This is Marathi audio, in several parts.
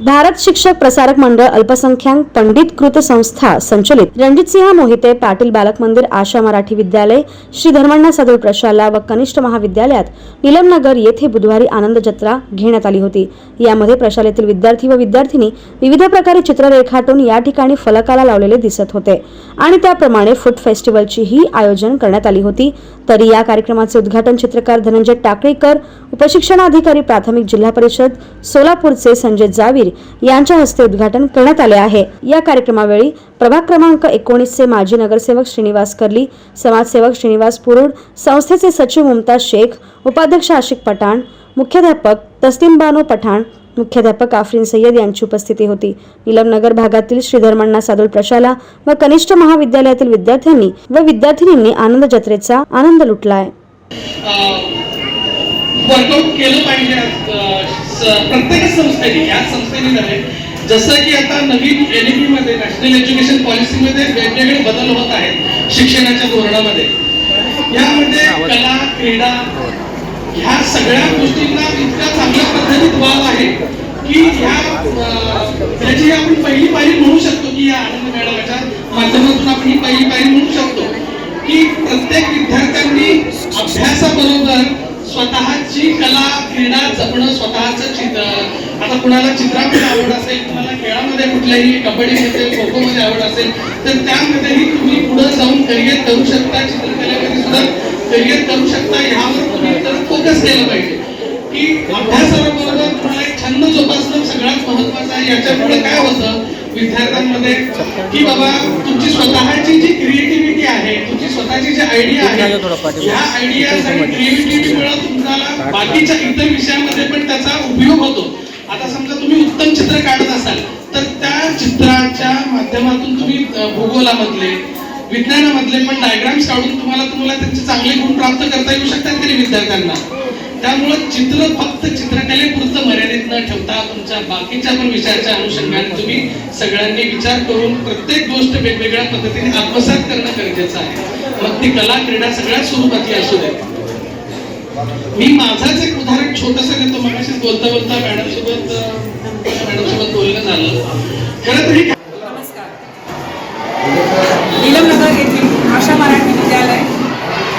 भारत शिक्षक प्रसारक मंडळ अल्पसंख्याक पंडित कृत संस्था संचलित. रणजितसिंह मोहिते पाटील बालक मंदिर आशा मराठी विद्यालय श्री धर्मण्णा सदळ प्रशाला व कनिष्ठ महाविद्यालयात निलमनगर येथे बुधवारी आनंद जत्रा घेण्यात आली होती. यामध्ये प्रशालेतील विद्यार्थी व विद्यार्थिनी विविध प्रकारे चित्र रेखाटून या ठिकाणी फलकाला लावलेले दिसत होते आणि त्याप्रमाणे फूड फेस्टिवलचीही आयोजन करण्यात आली होती. तरी या कार्यक्रमाचे उद्घाटन चित्रकार धनंजय टाकळीकर उपशिक्षणाधिकारी प्राथमिक जिल्हा परिषद सोलापूरचे संजय जावीर यांच्या हस्ते उद्घाटन करण्यात आले आहे. या कार्यक्रमावेळी प्रभाग क्रमांक एकोणीसचे माजी नगरसेवक श्रीनिवास कर्ली समाजसेवक श्रीनिवास पुरुड संस्थेचे सचिव मुमताज शेख उपाध्यक्ष आशिक पठाण मुख्याध्यापक तस्लीम बानो पठाण मुख्याध्यापक आफरीन सय्यद यांची उपस्थिती होती. निलमनगर भागातील श्रीधर्मण्णा सादुल प्रशाला व कनिष्ठ महाविद्यालयातील विद्यार्थ्यांनी व विद्यार्थिनींनी आनंद जत्रेचा आनंद लुटलाय. वर्कआउट केलं पाहिजे प्रत्येक संस्थेने या संस्थेने नव्हे. जसं की आता नवीन एनमध्ये नॅशनल एज्युकेशन पॉलिसीमध्ये वेगवेगळे बदल होत आहेत शिक्षणाच्या धोरणामध्ये. यामध्ये कला क्रीडा ह्या सगळ्या गोष्टींना इतका चांगल्या पद्धतीत वाव आहे की ह्या त्याची आपण पहिली पायरी म्हणू शकतो की या आनंद मेळाव्याच्या माध्यमातून आपण ही पहिली पायरी म्हणू शकतो की प्रत्येक विद्यार्थ्यांनी अभ्यासाबरोबर स्वतःची कला क्रीडा जपणं स्वतःचं चित्र. आता कुणाला चित्रामध्ये आवड असेल कुणाला खेळामध्ये कुठल्याही कबड्डीमध्ये खो खो मध्ये आवड असेल तर त्यामध्येही तुम्ही पुढे जाऊन करिअर करू शकता चित्रकलेमध्ये सुद्धा करिअर करू शकता. ह्यावर तुम्ही तर फोकस केलं पाहिजे. की अभ्यासाबरोबर तुम्हाला एक छंद जोपासणं सगळ्यात महत्वाचं आहे. याच्यामुळे काय होतं? विद्यार्थ्यांमध्ये की बाबा तुमची स्वतःची जी क्रिएटिव्हिटी आहे तुमची स्वतःची जी आयडिया आहे ह्या आयडिया आणि क्रिएटिव्हिटीमुळे तुम्हाला बाकीच्या इतर विषयामध्ये पण त्याचा उपयोग होतो. आता समजा तुम्ही उत्तम चित्र काढत असाल तर त्या चित्राच्या माध्यमातून तुम्ही भूगोलामधले विज्ञानामधले पण डायग्राम्स काढून तुम्हाला तुम्हाला त्यांचे चांगले गुण प्राप्त करता येऊ शकतात तरी विद्यार्थ्यांना? त्यामुळं चित्र फक्त चित्रकलेपुरतं मर्यादित न बाकीच्या पण विषयाच्या अनुषंगाने तुम्ही सगळ्यांनी विचार करून प्रत्येक गोष्ट वेगवेगळ्या पद्धतीने आत्मसात करणं गरजेचं आहे. मग ती कला क्रीडा सगळ्या स्वरूपातली असू दे. मी माझाच एक उदाहरण छोटस घेतो मगाशी बोलता बोलता मॅडम सोबत मॅडम सोबत बोलणं झालं. खरं तरी नमस्कार. नीलमनगर येथील आशा मराठी विद्यालय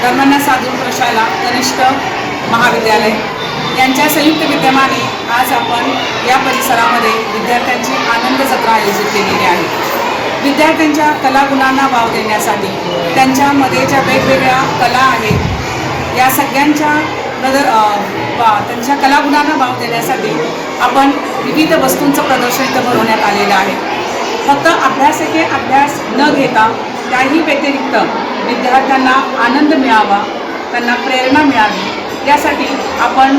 धर्मण्णा साधू प्रशाला कनिष्ठ महाविद्यालय. यांच्या संयुक्त विद्यमाने आज आपण या परिसरामध्ये विद्यार्थ्यांची आनंद जत्रा आयोजित केलेली आहे. विद्यार्थ्यांच्या कलागुणांना वाव देण्यासाठी त्यांच्यामध्ये ज्या वेगवेगळ्या कला आहेत या सगळ्यांच्या प्रदर वा- त्यांच्या कलागुणांना वाव देण्यासाठी आपण विविध वस्तूंचं प्रदर्शन इथं भरवण्यात आलेलं आहे. फक्त अभ्यासके अभ्यास न घेता त्याही व्यतिरिक्त विद्यार्थ्यांना आनंद मिळावा त्यांना प्रेरणा मिळावी यासाठी आपण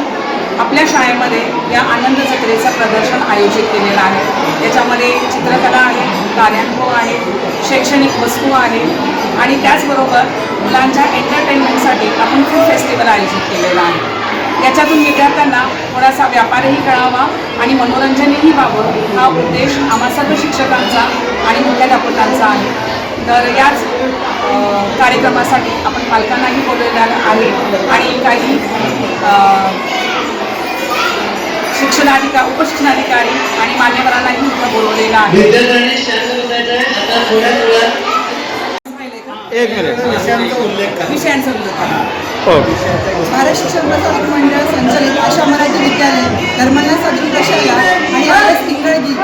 आपल्या शाळेमध्ये या आनंद जत्रेचं प्रदर्शन आयोजित केलेलं आहे. याच्यामध्ये चित्रकला आहे कार्यानुभव आहे शैक्षणिक वस्तू आहे आणि त्याचबरोबर मुलांच्या एंटरटेनमेंटसाठी आपण फूड फेस्टिवल आयोजित केलेलं आहे. याच्यातून विद्यार्थ्यांना थोडासा व्यापारही कळावा आणि मनोरंजनही व्हावं हा उद्देश आम्हा सर्व शिक्षकांचा आणि मुख्याध्यापकांचा आहे. तर याच कार्यक्रमासाठी आपण पालकांनाही बोलवलेलं आहे आणि काही अ, शिक्षणाधिकारी उपशिक्षणाधिकारी आणि मान्यवरांनाही इथं बोलवलेलं आहे. एक मिनिट. विषयांचा उल्लेख आहे. हो. भारत शिक्षण प्रसारक मंडळ संचलित आशा मराठी विद्यालय धर्मण्णा सादरी प्रशाला आणि आर एस इंगळगी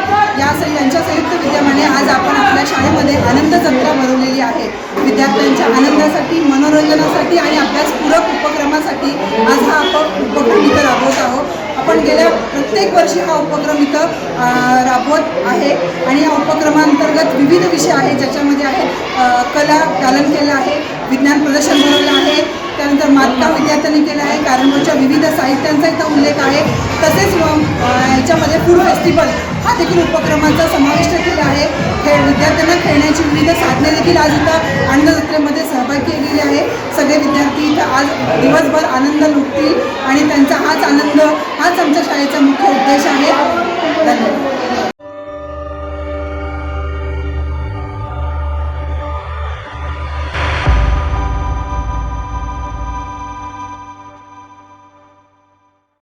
या यांच्या संयुक्त विद्यमाने आज आपण आपल्या शाळेमध्ये आनंद जत्रा भरवलेली आहे. विद्यार्थ्यांच्या आनंदासाठी मनोरंजनासाठी आणि अभ्यासपूरक उपक्रमासाठी आज हा आपण उपक्रम इथं राबवत आहोत आपण गेल्या दरवर्षी हा उपक्रम इथं राबवत आहे. आणि या उपक्रमांतर्गत विविध विषय आहेत ज्याच्यामध्ये आहे कला पालन केलं आहे विज्ञान प्रदर्शन भरवलं आहे त्यानंतर मातका विद्यार्थ्यांनी केलं आहे. कारणच्या विविध साहित्यांचा इथं उल्लेख आहे. तसेच याच्यामध्ये फूड फेस्टिवल हा देखील उपक्रमाचा समाविष्ट केला आहे. खेळ विद्यार्थ्यांना खेळण्याची विविध साधने देखील आज इथं आनंद जत्रेमध्ये सहभागी केलेली आहे. सगळे विद्यार्थी इथं आज दिवसभर आनंद लुटतील आणि त्यांचा हाच आनंद हाच आमच्या शाळेचा मुख्य उद्देश आहे. धन्यवाद.